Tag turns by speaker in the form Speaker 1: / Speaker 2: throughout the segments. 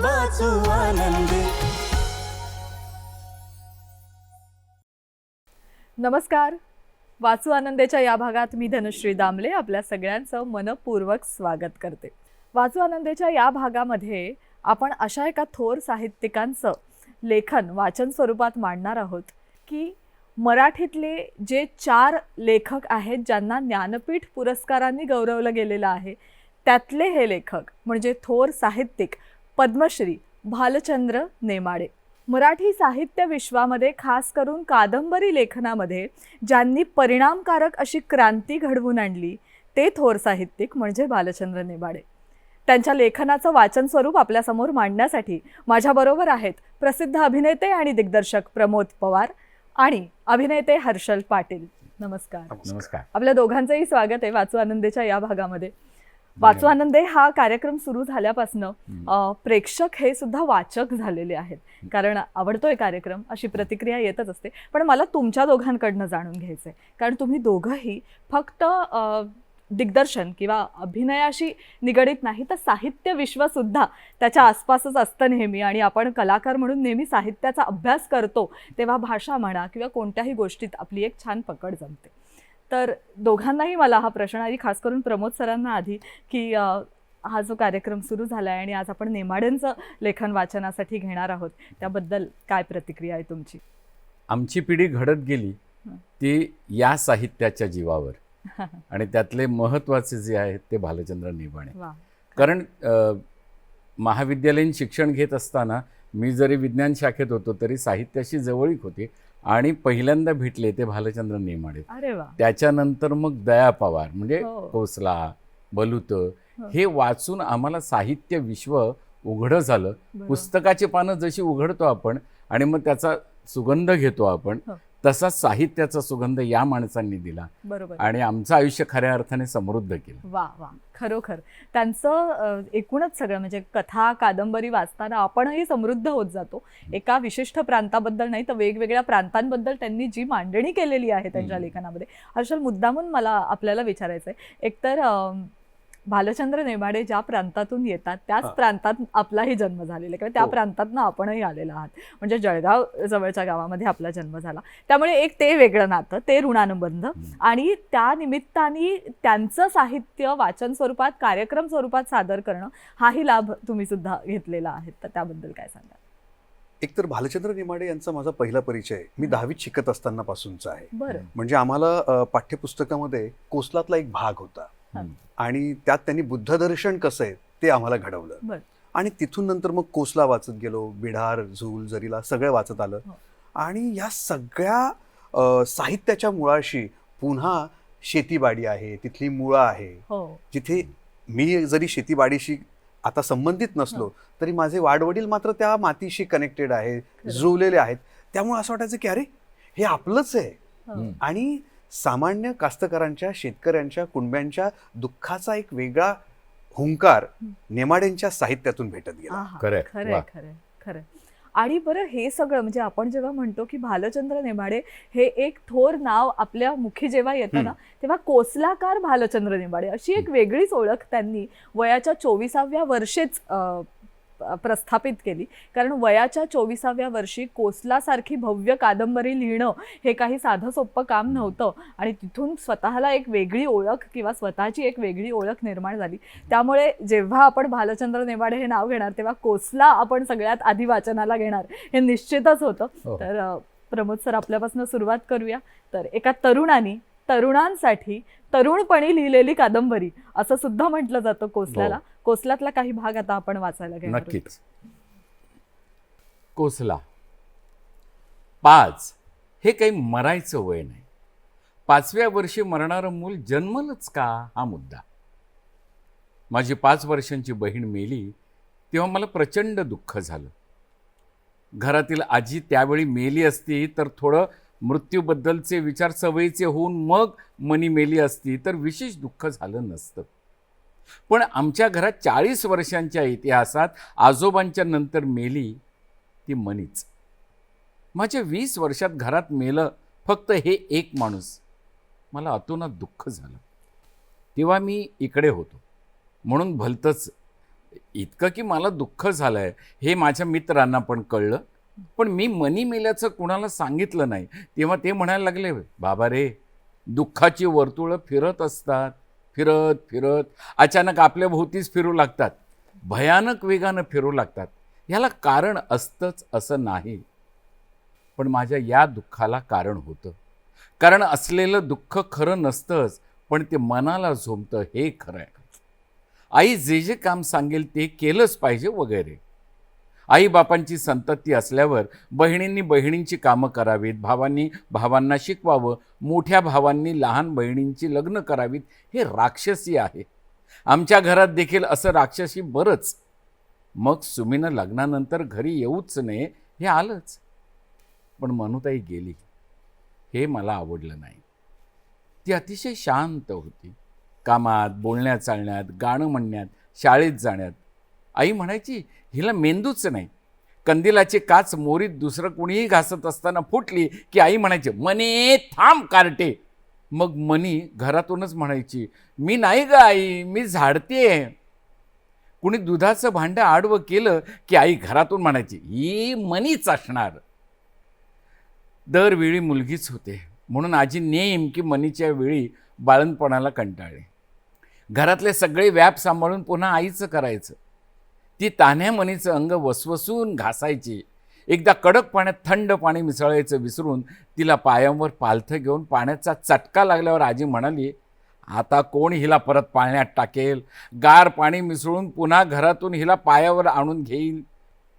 Speaker 1: वाचू आनंदी.
Speaker 2: नमस्कार. वाचू आनंदेच्या या भागात मी धनुश्री दामले आपल्या सगळ्यांचं मनपूर्वक स्वागत करते. वाचू आनंदेच्या या भागामध्ये आपण अशा एका थोर साहित्यिकांचं लेखन वाचन स्वरूपात मांडणार आहोत की मराठीतले जे चार लेखक आहेत ज्यांना ज्ञानपीठ पुरस्कारांनी गौरवलं गेलेलं आहे त्यातले हे लेखक म्हणजे थोर साहित्यिक पद्मश्री भालचंद्र नेमाडे. मराठी साहित्य विश्वामध्ये खास करून कादंबरी लेखनामध्ये ज्यांनी परिणामकारक अशी क्रांती घडवून आणली ते थोर साहित्यिक म्हणजे बालचंद्र नेमाडे. त्यांच्या लेखनाचं वाचन स्वरूप आपल्यासमोर मांडण्यासाठी माझ्याबरोबर आहेत प्रसिद्ध अभिनेते आणि दिग्दर्शक प्रमोद पवार आणि अभिनेते हर्षल पाटील. नमस्कार.
Speaker 3: नमस्कार.
Speaker 2: आपल्या दोघांचंही स्वागत आहे वाचू आनंदेच्या या भागामध्ये. वाचू आनंदे हा कार्यक्रम सुरू झाल्यापासनं प्रेक्षक हे सुद्धा वाचक झालेले आहेत. कारण आवडतोय कार्यक्रम अशी प्रतिक्रिया येतच असते. पण मला तुमच्या दोघांकडनं जाणून घ्यायचंय. कारण तुम्ही दोघंही फक्त दिग्दर्शन किंवा अभिनयाशी निगडीत नाही तर साहित्य विश्वसुद्धा त्याच्या आसपासच असतं नेहमी. आणि आपण कलाकार म्हणून नेहमी साहित्याचा अभ्यास करतो तेव्हा भाषा म्हणा किंवा कोणत्याही गोष्टीत आपली एक छान पकड जमते. तर दोघांनाही मला हा प्रश्न आणि खास करून प्रमोद सरांना आधी की हा जो कार्यक्रम सुरू झाला आहे आणि आज आपण नेमाड्यांचं लेखन वाचनासाठी घेणार आहोत त्याबद्दल काय प्रतिक्रिया आहे तुमची?
Speaker 3: आमची पिढी घडत गेली ती या साहित्याच्या जीवावर. आणि त्यातले महत्त्वाचे जे आहेत ते भालचंद्र
Speaker 2: वा
Speaker 3: कारण महाविद्यालयीन शिक्षण घेत असताना मी जरी विज्ञान शाखेत होतो तरी साहित्याशी जवळीक होती. आणि पहिल्यांदा भेटले ते भालचंद्र नेमाडे
Speaker 2: अरे वा
Speaker 3: त्याच्यानंतर मग दया पवार म्हणजे
Speaker 2: हो.
Speaker 3: कोसला बलुत हे वाचून आम्हाला साहित्य विश्व उघडं झालं. पुस्तकाची पानं जशी उघडतो आपण आणि मग त्याचा सुगंध घेतो आपण
Speaker 2: हो.
Speaker 3: तसाच साहित्याचा सुगंध या माणसांनी दिला.
Speaker 2: बरोबर.
Speaker 3: आणि आमचं आयुष्य खऱ्या अर्थाने समृद्ध केलं.
Speaker 2: वा वा. खरोखर. त्यांचं एकूणच सगळं म्हणजे कथा कादंबरी वाचताना आपणही समृद्ध होत जातो. एका विशिष्ट प्रांताबद्दल नाही तर वेगवेगळ्या प्रांतांबद्दल त्यांनी जी मांडणी केलेली आहे त्यांच्या. लेखनामध्ये. हर्षल मुद्दामून मला आपल्याला विचारायचं आहे एकतर भालचंद्र नेमाडे ज्या प्रांतातून येतात त्याच. प्रांतात आपलाही जन्म झालेला आहे. किंवा त्या
Speaker 4: हो.
Speaker 2: प्रांतातनं आपणही आलेला आहात. म्हणजे जळगाव जवळच्या गावामध्ये आपला जन्म झाला. त्यामुळे एक ते वेगळं नातं ते ऋणानुबंध. आणि त्या निमित्ताने त्यांचं साहित्य वाचन स्वरूपात कार्यक्रम स्वरूपात सादर करणं हाही लाभ तुम्ही सुद्धा घेतलेला आहे. तर त्याबद्दल काय सांगा
Speaker 4: एकतर भालचंद्र निमाडे यांचा माझा पहिला परिचय मी दहावीत शिकत असताना पासूनचा आहे.
Speaker 2: बरं.
Speaker 4: म्हणजे आम्हाला पाठ्यपुस्तकामध्ये कोसलातला एक भाग होता. आणि त्यात त्यांनी बुद्धदर्शन कसं आहे ते आम्हाला घडवलं. आणि तिथून नंतर मग कोसला वाचत गेलो बिढार झूल जरीला सगळं वाचत आलं.
Speaker 2: हो.
Speaker 4: आणि या सगळ्या साहित्याच्या मुळाशी पुन्हा शेतीबाडी आहे तिथली मुळं आहे.
Speaker 2: हो.
Speaker 4: जिथे मी जरी शेतीवाडीशी आता संबंधित नसलो तरी माझे वाडवडील मात्र त्या मातीशी कनेक्टेड आहे जुळलेले आहेत. त्यामुळे असं वाटायचं की अरे हे आपलंच आहे. आणि सामान्य कास्तकारांच्या शेतकऱ्यांच्या कुणब्यांच्या दुःखाचा एक वेगळा हुंकार नेमाड्यांच्या साहित्यातून भेटत गेला.
Speaker 3: वा.
Speaker 2: खरंय खरंय. आणि बरं हे सगळं म्हणजे आपण जेव्हा म्हणतो की भालचंद्र नेमाडे हे एक थोर नाव आपल्या मुखी जेव्हा येतं ना तेव्हा कोसलाकार भालचंद्र नेमाडे अशी एक वेगळीच ओळख त्यांनी वयाच्या चोवीसाव्या वर्षीच प्रस्थापित केली. कारण वयाच्या चोवीसाव्या वर्षी कोसलासारखी भव्य कादंबरी लिहिणं हे काही साधं सोपं काम नव्हतं. आणि तिथून स्वतःला एक वेगळी ओळख किंवा स्वतःची एक वेगळी ओळख निर्माण झाली. त्यामुळे जेव्हा आपण भालचंद्र नेवाडे हे नाव घेणार तेव्हा कोसला आपण सगळ्यात आधी वाचनाला घेणार हे निश्चितच होतं.
Speaker 3: हो.
Speaker 2: तर प्रमोद सर आपल्यापासून सुरुवात करूया. तर एका तरुणाने तरुणांसाठी तरुणपणी लिहिलेली कादंबरी असं सुद्धा म्हटलं जातं कोसल्याला
Speaker 3: हो.
Speaker 2: कोसल्यातला काही भाग आता आपण वाचायला घेणार आहोत.
Speaker 3: नक्कीच. कोसला. पाच. हे काही मरायचं वय नाही. पाचव्या वर्षी मरणारं मूल जन्मलंच का? हा मुद्दा. माझी पाच वर्षांची बहीण मेली तेव्हा मला प्रचंड दुःख झालं. घरातील आजी त्यावेळी मेली असती तर थोडं मृत्यूबद्दलचे विचार सवयीचे होऊन मग मनी मेली असती तर विशेष दुःख झालं नसतं. पण आमच्या घरात चाळीस वर्षांच्या इतिहासात आजोबांच्या नंतर मेली ती मनीच. माझ्या वीस वर्षात घरात मेलं फक्त हे एक माणूस. मला अतोनात दुःख झालं. तेव्हा मी इकडे होतो. म्हणून भलतंच इतकं की मला दुःख झालं आहे हे माझ्या मित्रांना पण कळलं. पण मी मनी मेल्याचं कुणाला सांगितलं नाही. तेव्हा ते म्हणायला लागले बाबा रे दुःखाची वर्तुळं फिरत असतात. फिरत फिरत. अचानक आपल्या भोवतीच फिरू लागतात. भयानक वेगानं फिरू लागतात. ह्याला कारण असतंच असं नाही. पण माझ्या या दुःखाला कारण होतं. कारण असलेलं दुःख खरं नसतंच पण ते मनाला झोंबतं हे खरं आहे. आई जे जे काम सांगेल ते केलंच पाहिजे वगैरे. आईबापांची संतती असल्यावर बहिणींनी बहिणींची कामं करावीत भावांनी भावांना शिकवावं मोठ्या भावांनी लहान बहिणींची लग्न करावीत हे राक्षसी आहे. आमच्या घरात देखील असं राक्षसी बरंच. मग सुमीनं लग्नानंतर घरी येऊच नये हे आलंच. पण मनुताई गेली. हे मला आवडलं नाही. ती अतिशय शांत होती. कामात बोलण्यात चालण्यात गाणं म्हणण्यात शाळेत जाण्यात आई म्हणायची हिला मेंदूच नाही. कंदिलाची काच मोरीत दुसरं कुणीही घासत असताना फुटली की आई म्हणायची मने थांब कार्टे. मग मनी घरातूनच म्हणायची मी नाही ग आई मी झाडते कुणी दुधाचं भांडं आडवं केलं की आई घरातून म्हणायची ही मनीच असणार. दरवेळी मुलगीच होते. म्हणून आजी नेमकी मनीच्या वेळी बाळणपणाला कंटाळले. घरातले सगळे व्याप सांभाळून पुन्हा आईचं करायचं. ती तान्ह्या मनीचं अंग वसवसून घासायची. एकदा कडक पाण्यात थंड पाणी मिसळायचं विसरून तिला पायांवर पालथं घेऊन पाण्याचा चटका लागल्यावर आजी म्हणाली आता कोण हिला परत पाण्यात टाकेल? गार पाणी मिसळून पुन्हा घरातून हिला पायावर आणून घेईल.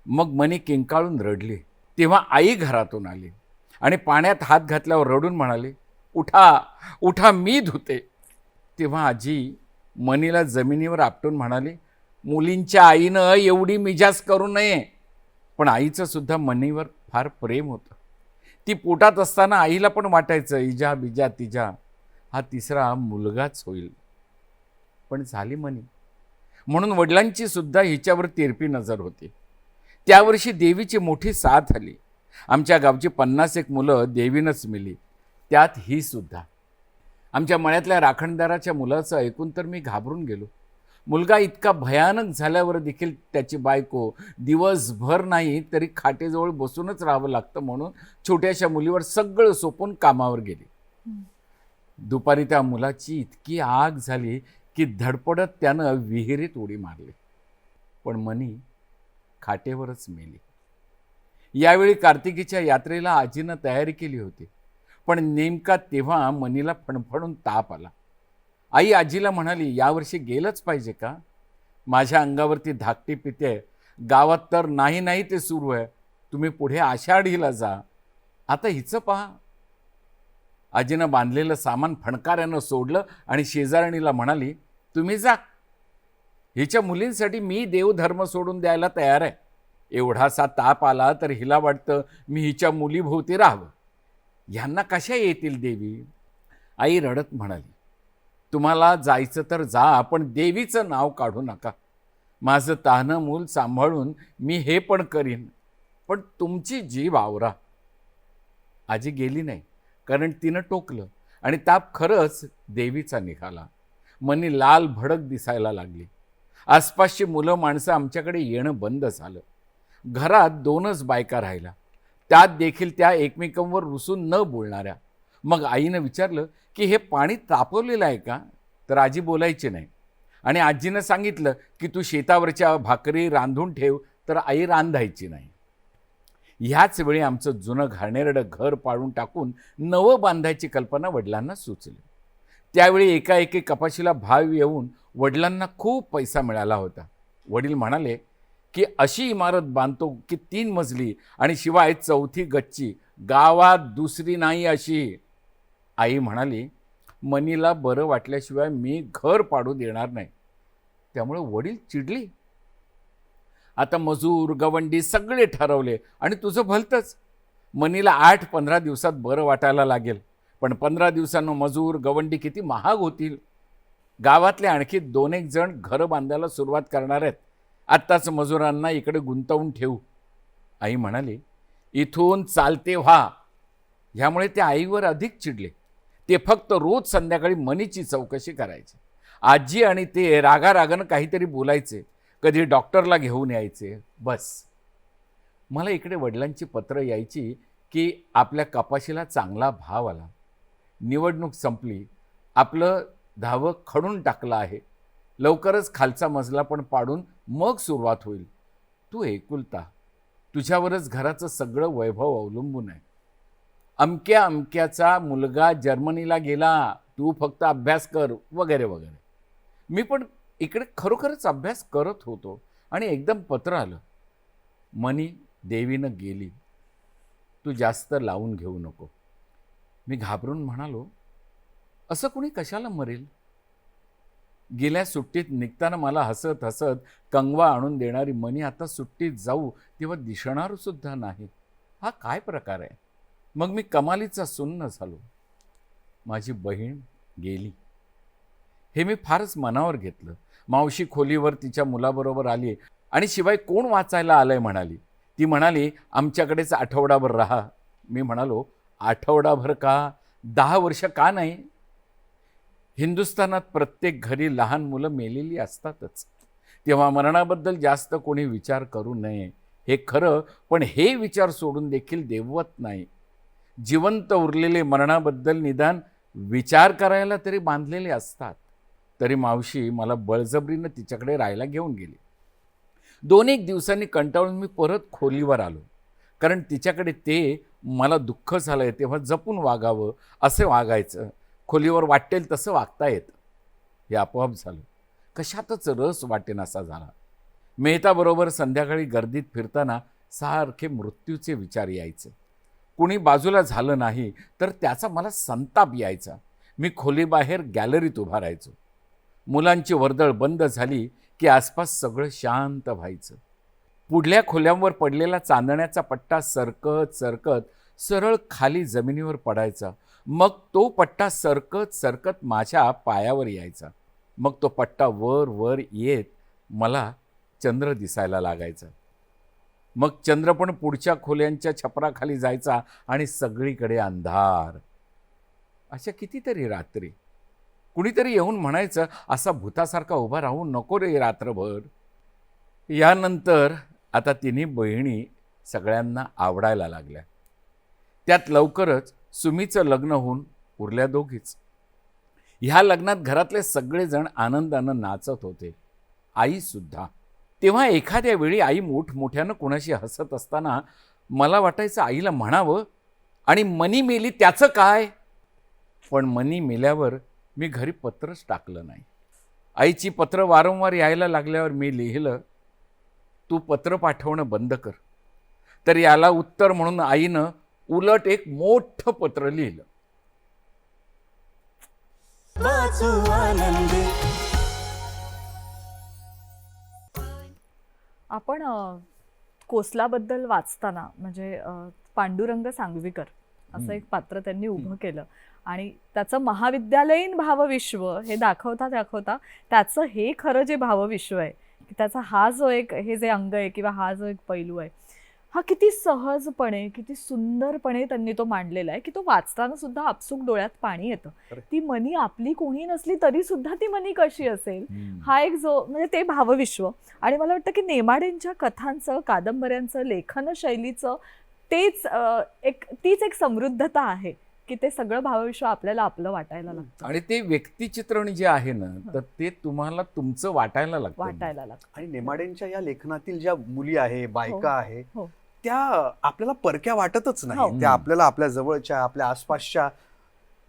Speaker 3: मग मनी किंकाळून रडली. तेव्हा आई घरातून आली आणि पाण्यात हात घातल्यावर रडून म्हणाली उठा उठा मी धुते. तेव्हा आजी मनीला जमिनीवर आपटून म्हणाली मुलींच्या आईनं एवढी मिजाज करू नये. पण आईचं सुद्धा मनीवर फार प्रेम होतं. ती पोटात असताना आईला पण वाटायचं इजा बिजा तिजा. हा तिसरा मुलगाच होईल. पण झाली मनी. म्हणून वडिलांची सुद्धा हिच्यावर तिरपी नजर होती. त्यावर्षी देवीची मोठी साथ आली. आमच्या गावची पन्नास एक मुलं देवीनंच मिली. त्यात ही सुद्धा. आमच्या मळ्यातल्या राखणदाराच्या मुलाचं ऐकून तर मी घाबरून गेलो. मुलगा इतका भयानक झाल्यावर देखील त्याची बायको दिवसभर नाही तरी खाटेजवळ बसूनच राहावं लागतं म्हणून छोट्याशा मुलीवर सगळं सोपून कामावर गेली. दुपारी त्या मुलाची इतकी आग झाली की धडपडत त्यानं विहिरीत उडी मारली. पण मनी खाटेवरच मेली. यावेळी कार्तिकीच्या यात्रेला आजीनं तयारी केली होती. पण नेमका तेव्हा मनीला फणफणून ताप आला. आई आजीला म्हणाली यावर्षी गेलंच पाहिजे का? माझ्या अंगावरती धाकटी पिते गावात तर नाही नाही ते सुरू आहे. तुम्ही पुढे आषाढीला जा. आता हिचं पहा. आजीनं बांधलेलं सामान फणकाऱ्यानं सोडलं आणि शेजारणीला म्हणाली तुम्ही जा. हिच्या मुलींसाठी मी देवधर्म सोडून द्यायला तयार आहे. एवढासा ताप आला तर हिला वाटतं मी हिच्या मुलीभोवती राहावं. ह्यांना कशा येतील देवी? आई रडत म्हणाली तुम्हाला जायचं तर जा पण देवीचं नाव काढू नका. माझं ताहनं मूल सांभाळून मी हे पण करीन. पण तुमची जीव आवरा. आजी गेली नाही कारण तिनं टोकलं आणि ताप खरंच देवीचा निघाला. मनी लाल भडक दिसायला लागली. आसपासची मुलं माणसं आमच्याकडे येणं बंद झालं. घरात दोनच बायका राहिल्या. त्यात देखील त्या एकमेकांवर रुसून न बोलणाऱ्या. मग आईनं विचारलं की हे पाणी तापवलेलं आहे का? तर आजी बोलायची नाही. आणि आजीनं सांगितलं की तू शेतावरच्या भाकरी रांधून ठेव. तर आई रांधायची नाही. ह्याच वेळी आमचं जुनं घाणेरडं घर पाडून टाकून नवं बांधायची कल्पना वडिलांना सुचली. त्यावेळी एकाएकी कपाशीला भाव येऊन वडिलांना खूप पैसा मिळाला होता. वडील म्हणाले की अशी इमारत बांधतो की तीन मजली आणि शिवाय चौथी गच्ची. गावात दुसरी नाही अशी. आई म्हणाली मनीला बरं वाटल्याशिवाय मी घर पाडू देणार नाही. त्यामुळे वडील चिडली. आता मजूर गवंडी सगळे ठरवले आणि तुझं भलतंच. मनीला आठ पंधरा दिवसात बरं वाटायला लागेल. पण पंधरा दिवसांनं मजूर गवंडी किती महाग होतील. गावातले आणखी दोन एक जण घरं बांधायला सुरुवात करणार आहेत. आत्ताच मजुरांना इकडे गुंतवून ठेवू. आई म्हणाली इथून चालते व्हा. ह्यामुळे त्या आईवर अधिक चिडले. ते फक्त रोज संध्याकाळी मनीची चौकशी करायचे. आजी आणि ते रागारागानं काहीतरी बोलायचे. कधी डॉक्टरला घेऊन यायचे. बस. मला इकडे वडिलांची पत्र यायची की आपल्या कपाशीला चांगला भाव आला. निवडणूक संपली. आपलं धावं खडून टाकलं आहे. लवकरच खालचा मजला पण पाडून मग सुरुवात होईल. तू एकुलता. तुझ्यावरच घराचं सगळं वैभव अवलंबून आहे. अमक्या अमक्याचा मुलगा जर्मनीला गेला. तू फक्त अभ्यास कर वगैरे वगैरे. मी पण इकडे खरोखरच अभ्यास करत होतो आणि एकदम पत्र आलं. मनी देवीनं गेली. तू जास्त लावून घेऊ नको. मी घाबरून म्हणालो असं कुणी कशाला मरेल? गेल्या सुट्टीत निघताना मला हसत हसत कंगवा आणून देणारी मनी आता सुट्टीत जाऊ तेव्हा दिसणार सुद्धा नाही. हा काय प्रकार आहे? मग मी कमालीचा सुन्न झालो. माझी बहीण गेली. हे मी फारच मनावर घेतलं. मावशी खोलीवर तिच्या मुलाबरोबर आली आणि शिवाय कोण वाचायला आलंय म्हणाली. ती म्हणाली आमच्याकडेच आठवडाभर राहा. मी म्हणालो आठवडाभर का? दहा वर्ष का नाही? हिंदुस्थानात प्रत्येक घरी लहान मुलं मेलेली असतातच. तेव्हा मरणाबद्दल जास्त कोणी विचार करू नये. हे खरं पण हे विचार सोडून देखील देववत नाही. जिवंत उरलेले मरणाबद्दल निदान विचार करायला तरी बांधलेले असतात. तरी मावशी मला बळजबरीनं तिच्याकडे राहायला घेऊन गेली. दोन एक दिवसांनी कंटाळून मी परत खोलीवर आलो. कारण तिच्याकडे ते मला दुःख झालं आहे तेव्हा जपून वागावं असे वागायचं. खोलीवर वाटेल तसं वागता येतं. हे आपोआप झालं. कशातच रस वाटेनासा झाला. मेहताबरोबर संध्याकाळी गर्दीत फिरताना सारखे मृत्यूचे विचार यायचे. कुणी बाजूला झालं नाही तर त्याचा मला संताप यायचा. मी खोलीबाहेर गॅलरीत उभा राहायचो. मुलांची वर्दळ बंद झाली की आसपास सगळं शांत व्हायचं. पुढल्या खोल्यांवर पडलेला चांदण्याचा पट्टा सरकत सरकत सरळ खाली जमिनीवर पडायचा. मग तो पट्टा सरकत सरकत माझ्या पायावर यायचा. मग तो पट्टा वर वर येत मला चंद्र दिसायला लागायचा. मग चंद्र पण पुढच्या खोल्यांच्या छपराखाली जायचा आणि सगळीकडे अंधार. अशा कितीतरी रात्री. कुणीतरी येऊन म्हणायचं असा भूतासारखा उभा राहू नको रे रात्रभर. यानंतर आता तिन्ही बहिणी सगळ्यांना आवडायला लागल्या. त्यात लवकरच सुमीचं लग्न होऊन उरल्या दोघीच. ह्या लग्नात घरातले सगळेजण आनंदानं नाचत होते. आईसुद्धा तेव्हा एखाद्या वेळी आई मोठमोठ्यानं कुणाशी हसत असताना मला वाटायचं आईला म्हणावं आणि मनी मेली त्याचं काय? पण मनी मेल्यावर मी घरी पत्रच टाकलं नाही. आईची पत्र वारंवार यायला लागल्यावर मी लिहिलं तू पत्र पाठवणं बंद कर. तर याला उत्तर म्हणून आईनं उलट एक मोठं पत्र लिहिलं.
Speaker 2: आपण कोसलाबद्दल वाचताना म्हणजे पांडुरंग सांगवीकर असं. एक पात्र त्यांनी उभं केलं आणि त्याचं महाविद्यालयीन भावविश्व हे दाखवता दाखवता त्याचं हे खरं जे भावविश्व आहे की त्याचा हा जो एक हे जे अंग आहे किंवा हा जो एक पैलू आहे हा किती सहजपणे किती सुंदरपणे त्यांनी तो मांडलेला आहे की तो वाचताना सुद्धा आपसूक डोळ्यात पाणी येतं. ती मनी आपली कोणी नसली तरी सुद्धा ती मनी कशी असेल? हा एक जो म्हणजे ते भावविश्व. आणि मला वाटतं की नेमाडेंच्या कथांचं कादंबऱ्यांचं लेखन शैलीचं तेच एक तीच एक समृद्धता आहे की ते सगळं भावविश्व आपल्याला आपलं वाटायला लागतं.
Speaker 3: आणि ते व्यक्तिचित्रण जे आहे ना तर ते तुम्हाला तुमचं वाटायला लागतं.
Speaker 2: वाटायला लागतं.
Speaker 4: आणि नेमाडेंच्या या लेखनातील ज्या मुली आहे बायका आहे
Speaker 2: हो.
Speaker 4: त्या आपल्याला परक्या वाटतच
Speaker 2: हो.
Speaker 4: नाही त्या आपल्याला आपल्या जवळच्या आपल्या आसपासच्या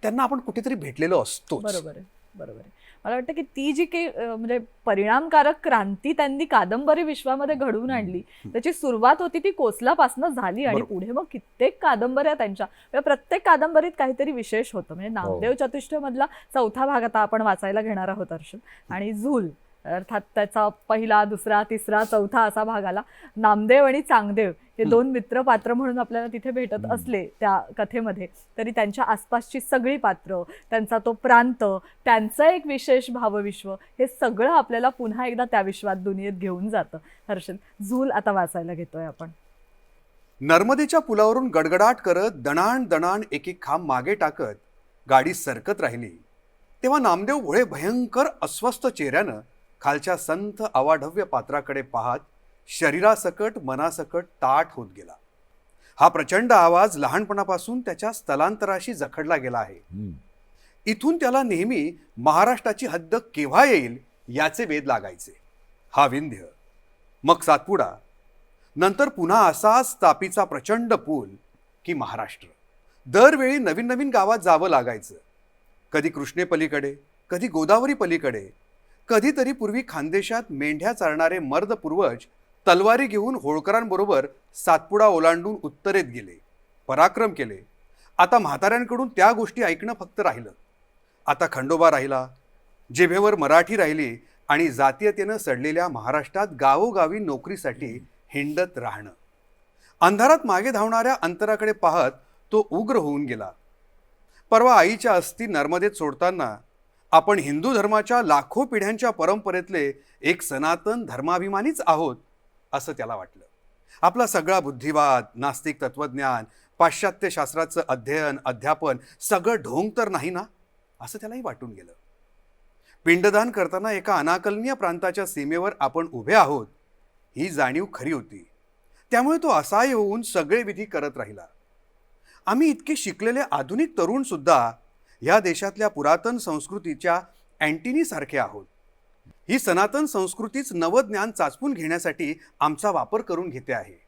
Speaker 4: त्यांना आपण कुठेतरी भेटलेलो असतो
Speaker 2: बरोबर आहे बरोबर आहे. मला वाटतं की ती जी काही म्हणजे परिणामकारक क्रांती त्यांनी कादंबरी विश्वामध्ये घडवून आणली त्याची सुरुवात होती ती कोसलापासून झाली आणि. पुढे मग कित्येक कादंबऱ्या त्यांच्या. म्हणजे प्रत्येक कादंबरीत काहीतरी विशेष होतं. म्हणजे नामदेव चतुष्ट मधला चौथा भाग आता आपण वाचायला घेणार आहोत हर्षद. आणि झूल. अर्थात त्याचा पहिला दुसरा तिसरा चौथा असा भाग आला. नामदेव आणि चांगदेव हे दोन मित्र पात्र म्हणून आपल्याला तिथे भेटत असले त्या कथेमध्ये. तरी त्यांच्या आसपासची सगळी पात्र त्यांचा तो प्रांत त्यांचं एक विशेष भावविश्व हे सगळं आपल्याला पुन्हा एकदा त्या विश्वात दुनियेत घेऊन जातं. हर्षद झूल आता वाचायला घेतोय आपण.
Speaker 4: नर्मदेच्या पुलावरून गडगडाट करत दणाण दणाण एक एक खांब मागे टाकत गाडी सरकत राहिली. तेव्हा नामदेव भोळे भयंकर अस्वस्थ चेहऱ्यानं खालच्या संथ अवाढव्य पात्राकडे पाहत शरीरासकट मनासकट ताट होत गेला. हा प्रचंड आवाज लहानपणापासून त्याच्या स्थलांतराशी जखडला गेला आहे. इथून त्याला नेहमी महाराष्ट्राची हद्द केव्हा येईल याचे वेध लागायचे. हा विंध्य. मग सातपुडा. नंतर पुन्हा असाच तापीचा प्रचंड पूल की महाराष्ट्र. दरवेळी नवीन नवीन गावात जावं लागायचं. कधी कृष्णेपलीकडे कधी गोदावरी पलीकडे कधीतरी पूर्वी खानदेशात मेंढ्या चालणारे मर्द पूर्वज तलवारी घेऊन होळकरांबरोबर सातपुडा ओलांडून उत्तरेत गेले पराक्रम केले. आता म्हाताऱ्यांकडून त्या गोष्टी ऐकणं फक्त राहिलं. आता खंडोबा राहिला जेभेवर मराठी राहिली आणि जातीयतेनं सडलेल्या महाराष्ट्रात गावोगावी नोकरीसाठी हिंडत राहणं. अंधारात मागे धावणाऱ्या अंतराकडे पाहत तो उग्र होऊन गेला. परवा आईच्या अस्थी नर्मदेत सोडताना आपण हिंदू धर्माच्या लाखो पिढ्यांच्या परंपरेतले एक सनातन धर्माभिमानीच आहोत असं त्याला वाटलं. आपला सगळा बुद्धिवाद नास्तिक तत्वज्ञान पाश्चात्य शास्त्राचं अध्ययन अध्यापन सगळं ढोंग तर नाही ना? असं त्यालाही वाटून गेलं. पिंडदान करताना एका अनाकलनीय प्रांताच्या सीमेवर आपण उभे आहोत ही जाणीव खरी होती. त्यामुळे तो असाय होऊन सगळे विधी करत राहिला. आम्ही इतके शिकलेले आधुनिक तरुणसुद्धा ह्या देशातल्या पुरातन संस्कृतीच्या अँटिनीसारखे आहोत. ही सनातन संस्कृतीच नवज्ञान चाचपून घेण्यासाठी आमचा वापर करून घेते आहे.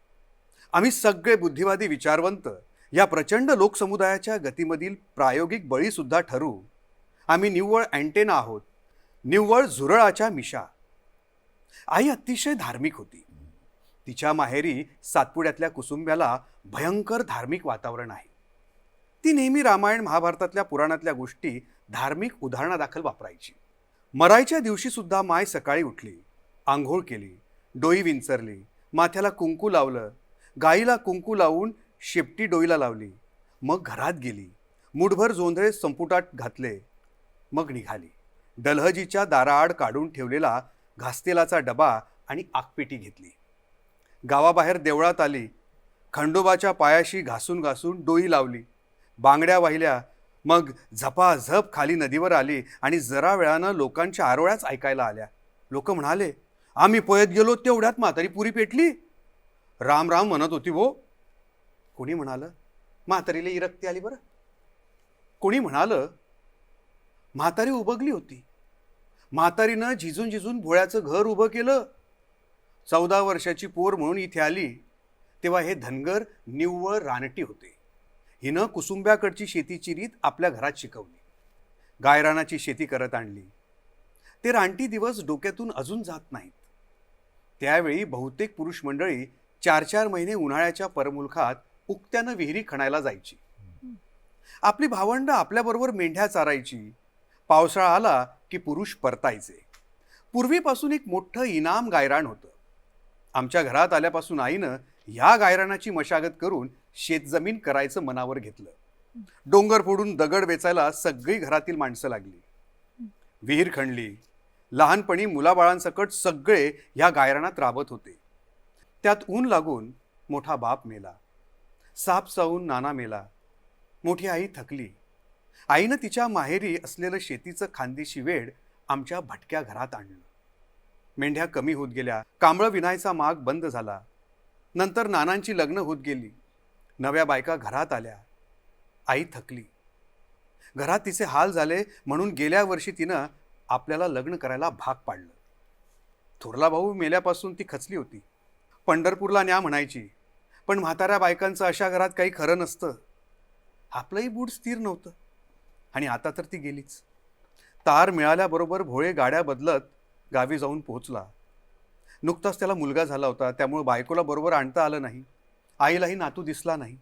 Speaker 4: आम्ही सगळे बुद्धिवादी विचारवंत या प्रचंड लोकसमुदायाच्या गतीमधील प्रायोगिक बळीसुद्धा ठरू. आम्ही निव्वळ अँटेना आहोत निव्वळ झुरळाच्या मिशा. आई अतिशय धार्मिक होती. तिच्या माहेरी सातपुड्यातल्या कुसुंब्याला भयंकर धार्मिक वातावरण आहे. ती नेहमी रामायण महाभारतातल्या पुराणातल्या गोष्टी धार्मिक उदाहरणादाखल वापरायची. मरायच्या दिवशीसुद्धा माय सकाळी उठली आंघोळ केली डोई विंचरली माथ्याला कुंकू लावलं गाईला कुंकू लावून शेपटी डोईला लावली मग घरात गेली मुठभर जोंधळे संपुटात घातले मग निघाली. डलहजीच्या दाराआड काढून ठेवलेला घासतेलाचा डबा आणि आगपेटी घेतली. गावाबाहेर देवळात आली खंडोबाच्या पायाशी घासून घासून डोई लावली बांगड्या वाहिल्या. मग झपाझप खाली नदीवर आली आणि जरा वेळानं लोकांच्या आरोळ्याच ऐकायला आल्या. लोक म्हणाले आम्ही पळत गेलो तेवढ्यात म्हातारी पुरी पेटली. राम राम म्हणत होती वो कोणी म्हणालं म्हातारीला इरक्ती आली बरं. कोणी म्हणालं म्हातारी उभगली होती. म्हातारीनं झिजून झिजून भोळ्याचं घर उभं केलं. चौदा वर्षाची पोर म्हणून इथे आली. तेव्हा हे धनगर निव्वळ रानटी होते. हिनं कुसुंब्याकडची शेतीची रीत आपल्या घरात शिकवली. गायरानाची शेती करत आणली. ते रानटी दिवस डोक्यातून अजून जात नाहीत. त्यावेळी बहुतेक पुरुष मंडळी चार चार महिने उन्हाळ्याच्या परमुलखात उक्त्यानं विहिरी खणायला जायची. आपली भावंड आपल्याबरोबर मेंढ्या चारायची. पावसाळा आला की पुरुष परतायचे. पूर्वीपासून एक मोठं इनाम गायरान होतं. आमच्या घरात आल्यापासून आईनं ह्या गायरानाची मशागत करून शेतजमीन करायचं मनावर घेतलं. डोंगर फोडून दगड वेचायला सगळी घरातील माणसं लागली. विहीर खणली. लहानपणी मुलाबाळांसकट सगळे ह्या गायरानात राबत होते. त्यात ऊन लागून मोठा बाप मेला. साप चावून नाना मेला. मोठी आई थकली. आईनं तिच्या माहेरी असलेलं शेतीचं खानदेशी वेड आमच्या भटक्या घरात आणलं. मेंढ्या कमी होत गेल्या. कांबळं विणायचा माग बंद झाला. नंतर नानांची लग्न होत गेली. नव्या बायका घरात आल्या. आई थकली. घरात तिचे हाल झाले म्हणून गेल्या वर्षी तिनं आपल्याला लग्न करायला भाग पाडलं. थोरला भाऊ मेल्यापासून ती खचली होती. पंढरपूरला न्या म्हणायची. पण म्हाताऱ्या बायकांचं अशा घरात काही खरं नसतं. आपलंही बूट स्थिर नव्हतं. आणि आता तर ती गेलीच. तार मिळाल्याबरोबर भोळे गाड्या बदलत गावी जाऊन पोहोचला. नुकताच त्याला मुलगा झाला होता. त्यामुळे बायकोला बरोबर आणता आलं नाही. आईलाही नातू दिसला नाही.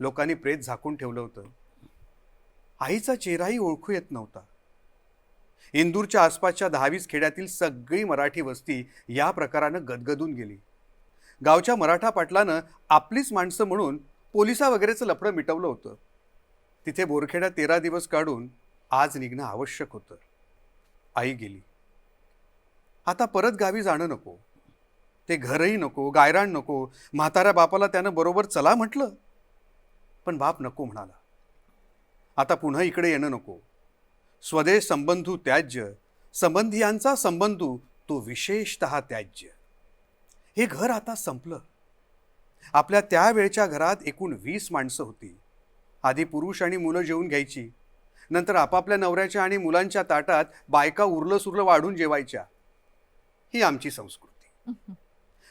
Speaker 4: लोकांनी प्रेत झाकून ठेवलं होतं. आईचा चेहराही ओळखू येत नव्हता. इंदूरच्या आसपासच्या दहावीस खेड्यातील सगळी मराठी वस्ती या प्रकारानं गदगदून गेली. गावच्या मराठा पाटलानं आपलीच माणसं म्हणून पोलिसा वगैरेचं लफडं मिटवलं होतं. तिथे बोरखेडा तेरा दिवस काढून आज निघणं आवश्यक होतं. आई गेली. आता परत गावी जाणं नको. ते घरही नको गायराण नको. म्हाताऱ्या बापाला त्यानं बरोबर चला म्हटलं. पण बाप नको म्हणाला. आता पुन्हा इकडे येणं नको. स्वदेश संबंधू त्याज्य संबंधियांचा संबंधू तो विशेषत त्याज्य. हे घर आता संपलं. आपल्या त्यावेळच्या घरात एकूण वीस माणसं होती. आधी पुरुष आणि मुलं जेवून घ्यायची. नंतर आपापल्या नवऱ्याच्या आणि मुलांच्या ताटात बायका उरलं सुरलं वाढून जेवायच्या. ही आमची संस्कृती.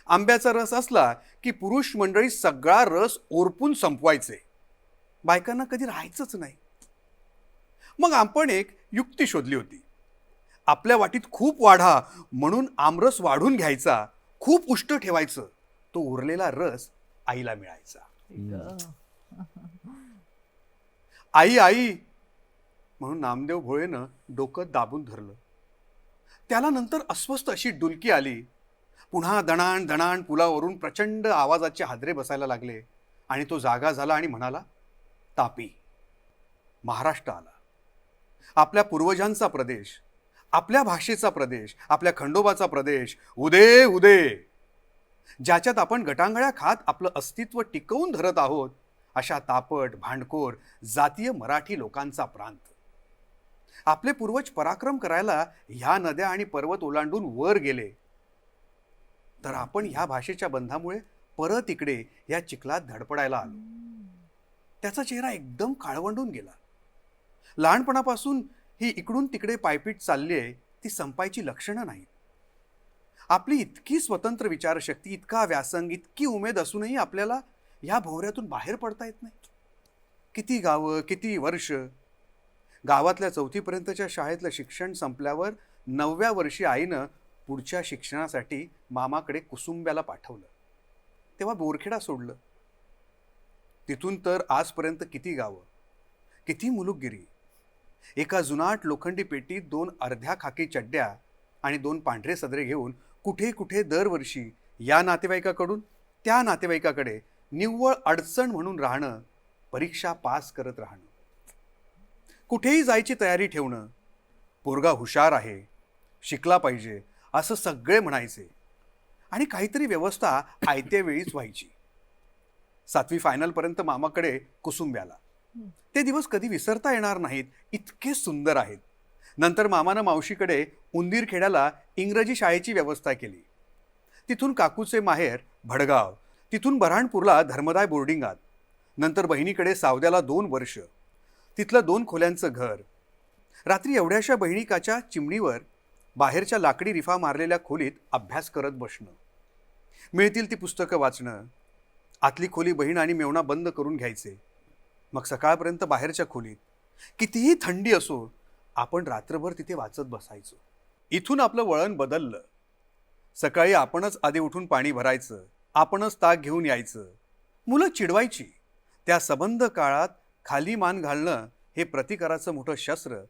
Speaker 4: आंब्याचा रस असला की पुरुष मंडळी सगळा रस ओरपून संपवायचे. बायकांना कधी राहायचंच नाही. मग आपण एक युक्ती शोधली होती. आपल्या वाटीत खूप वाढा म्हणून आमरस वाढून घ्यायचा खूप उष्ट ठेवायचं तो उरलेला रस आईला मिळायचा. आई आई म्हणून नामदेव भोळेनं डोकं दाबून धरलं. त्याला नंतर अस्वस्थ अशी डुलकी आली. पुन्हा दणाण दणाण पुलावरून प्रचंड आवाजाचे हादरे बसायला लागले आणि तो जागा झाला आणि म्हणाला तापी महाराष्ट्र आला. आपल्या पूर्वजांचा प्रदेश आपल्या भाषेचा प्रदेश आपल्या खंडोबाचा प्रदेश उदे उदे. ज्याच्यात आपण गटांगळ्या खात आपलं अस्तित्व टिकवून धरत आहोत अशा तापट भांडकोर जातीय मराठी लोकांचा प्रांत. आपले पूर्वज पराक्रम करायला ह्या नद्या आणि पर्वत ओलांडून वर गेले. तर आपण ह्या भाषेच्या बंधामुळे परत इकडे या चिखलात धडपडायला आलो. त्याचा चेहरा एकदम काळवंडून गेला. लहानपणापासून ही इकडून तिकडे पायपीट चालली आहे ती संपायची लक्षणं नाहीत. आपली इतकी स्वतंत्र विचारशक्ती इतका व्यासंग इतकी उमेद असूनही आपल्याला ह्या भोवऱ्यातून बाहेर पडता येत नाही. किती गावं किती वर्ष? गावातल्या चौथीपर्यंतच्या शाळेतलं शिक्षण संपल्यावर नवव्या वर्षी आईनं पुढच्या शिक्षणासाठी मामाकडे कुसुंब्याला पाठवलं. तेव्हा बोरखेडा सोडलं. तिथून तर आजपर्यंत किती गावं किती मुलुकगिरी. एका जुनाट लोखंडी पेटीत दोन अर्ध्या खाकी चड्ड्या आणि दोन पांढरे सदरे घेऊन कुठे कुठे दरवर्षी या नातेवाईकाकडून त्या नातेवाईकाकडे निव्वळ अडचण म्हणून राहणं परीक्षा पास करत राहणं. कुठेही जायची तयारी ठेवणं पोरगा हुशार आहे शिकला पाहिजे असं सगळे म्हणायचे. आणि काहीतरी व्यवस्था आयत्या वेळीच व्हायची. सातवी फायनलपर्यंत मामाकडे कुसुंब्याला ते दिवस कधी विसरता येणार नाहीत इतके सुंदर आहेत. नंतर मामानं मावशीकडे उंदीर खेड्याला इंग्रजी शाळेची व्यवस्था केली. तिथून काकूचे माहेर भडगाव तिथून बऱ्हाणपूरला धर्मदाय बोर्डिंगात नंतर बहिणीकडे सावद्याला दोन वर्ष तिथलं दोन खोल्यांचं घर. रात्री एवढ्याशा बहिणीकाच्या चिमणीवर बाहेरच्या लाकडी रिफा मारलेल्या खोलीत अभ्यास करत बसणं. मिळतील ती पुस्तकं वाचणं. आतली खोली बहीण आणि मेवणा बंद करून घ्यायचे. मग सकाळपर्यंत बाहेरच्या खोलीत. कितीही थंडी असो आपण रात्रभर तिथे वाचत बसायचो. इथून आपलं वळण बदललं. सकाळी आपणच आधी उठून पाणी भरायचं. आपणच ताक घेऊन यायचं. मुलं चिडवायची. त्या सबंध काळात खाली मान घालणं हे प्रतिकाराचं मोठं शस्त्र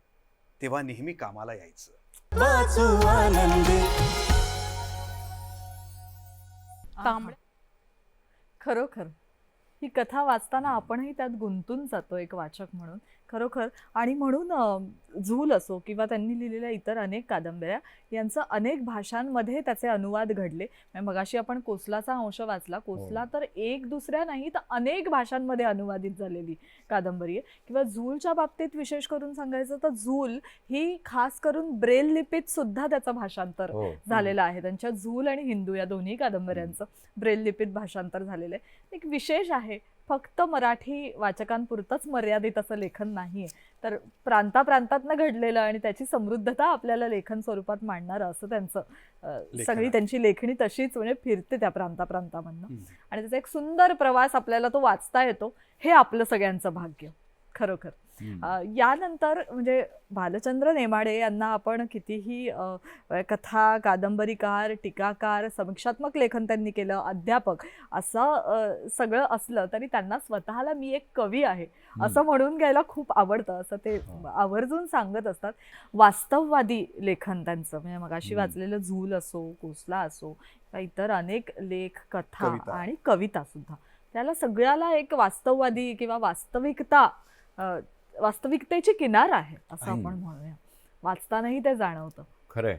Speaker 4: तेव्हा नेहमी कामाला यायचं.
Speaker 1: वाचू आनंदी.
Speaker 2: तांबड्या खरोखर. ही कथा वाचताना आपणही त्यात गुंतून जातो एक वाचक म्हणून. खरोखर. आणि म्हणून झूल असो किंवा त्यांनी लिहिलेल्या इतर अनेक कादंबऱ्या यांचं अनेक भाषांमध्ये त्याचे अनुवाद घडले. म्हणजे मगाशी आपण कोसलाचा अंश वाचला. कोसला तर एक दुसऱ्या नाही तर अनेक भाषांमध्ये अनुवादित झालेली कादंबरी आहे. किंवा झूलच्या बाबतीत विशेष करून सांगायचं तर झूल ही खास करून ब्रेल लिपीत सुद्धा त्याचं भाषांतर
Speaker 3: हो.
Speaker 2: झालेलं आहे. त्यांच्या झूल आणि हिंदू या दोन्ही कादंबऱ्यांचं ब्रेल लिपीत भाषांतर झालेलं आहे. एक विशेष आहे फक्त मराठी वाचकांपुरतंच मर्यादित असं लेखन नाही आहे तर प्रांताप्रांतातनं घडलेलं आणि त्याची समृद्धता आपल्याला लेखन स्वरूपात मांडणारं असं त्यांचं सगळी. त्यांची लेखणी तशीच म्हणजे फिरते त्या प्रांताप्रांतामधनं. आणि त्याचा एक सुंदर प्रवास आपल्याला तो वाचता येतो हे आपलं सगळ्यांचं भाग्य खरोखर यानंतर म्हणजे भालचंद्र नेमाडे यांना आपण कितीही कथा कादंबरीकार टीकाकार समीक्षात्मक लेखन त्यांनी केलं अध्यापक असं सगळं असलं तरी त्यांना स्वतःला मी एक कवी आहे असं म्हणून घ्यायला खूप आवडतं असं ते. आवर्जून सांगत असतात वास्तववादी लेखन त्यांचं म्हणजे मगाशी. वाचलेलं झूल असो कोसला असो किंवा इतर अनेक लेख कथा. आणि कविता सुद्धा त्याला सगळ्याला एक वास्तववादी किंवा वास्तविकता वास्तविकतेची किनार आहे असं. आपण म्हणूया वाचतानाही ते जाणवतं
Speaker 3: खरंय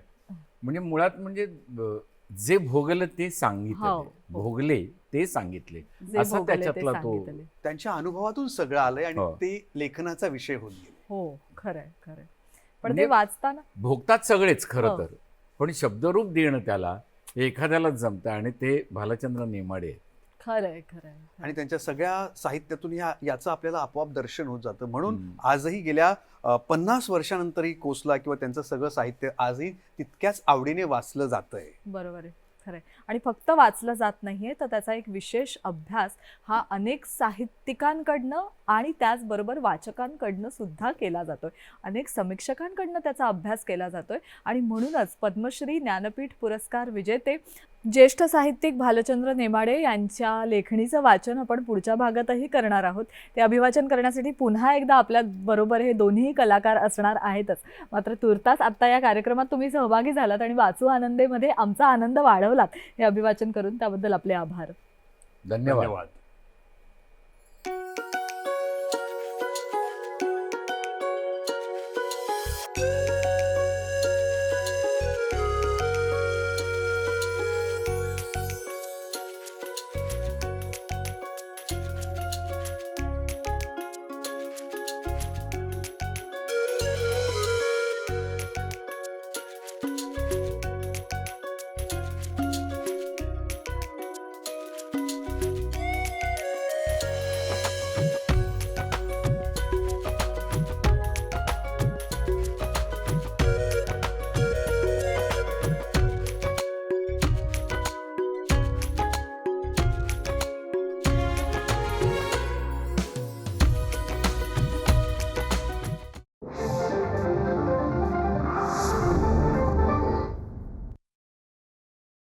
Speaker 3: म्हणजे मुळात म्हणजे जे भोगलं ते सांगितलं
Speaker 2: हो. हो.
Speaker 3: भोगले ते सांगितले
Speaker 2: जे
Speaker 3: असा
Speaker 2: भोगले ते
Speaker 3: त्याच्यातला तो-.
Speaker 4: त्यांच्या अनुभवातून सगळं आलंय आणि
Speaker 3: हो.
Speaker 4: ते लेखनाचा विषय होत गेले
Speaker 2: हो खरंय खरंय पण
Speaker 3: म्हणजे
Speaker 2: ते वाचताना
Speaker 3: भोगतात सगळेच
Speaker 2: हो.
Speaker 3: खरं तर पण शब्दरूप देणं त्याला हे एखाद्यालाच जमतं आणि ते भालचंद्र नेमाडे आहेत.
Speaker 2: खरंय खरंय
Speaker 4: आणि त्यांच्या सगळ्या साहित्यातून या याचं आपल्याला आपोआप दर्शन होत जातं. म्हणून. आजही गेल्या पन्नास वर्षानंतरही कोसला किंवा त्यांचं सगळं साहित्य आजही तितक्याच आवडीने वाचलं जातंय.
Speaker 2: बरोबर आहे. खरंय. आणि फक्त वाचलं जात नाहीये तर त्याचा एक विशेष अभ्यास हा अनेक साहित्यिकांकडनं आणि त्याचबरोबर वाचकांकडनं सुद्धा केला जातोय. अनेक समीक्षकांकडनं त्याचा अभ्यास केला जातोय. आणि म्हणूनच पद्मश्री ज्ञानपीठ पुरस्कार विजेते ज्येष्ठ साहित्यिक भालचंद्र नेमाडे यांच्या लेखणीचं वाचन आपण पुढच्या भागातही करणार आहोत. ते अभिवाचन करण्यासाठी पुन्हा एकदा आपल्या बरोबर हे दोन्ही कलाकार असणार आहेतच. मात्र तुर्तास आत्ता या कार्यक्रमात तुम्ही सहभागी झालात आणि वाचू आनंदेमध्ये आमचा आनंद वाढवलात हे अभिवाचन करून त्याबद्दल आपले आभार.
Speaker 3: धन्यवाद.
Speaker 4: धन्यवाद.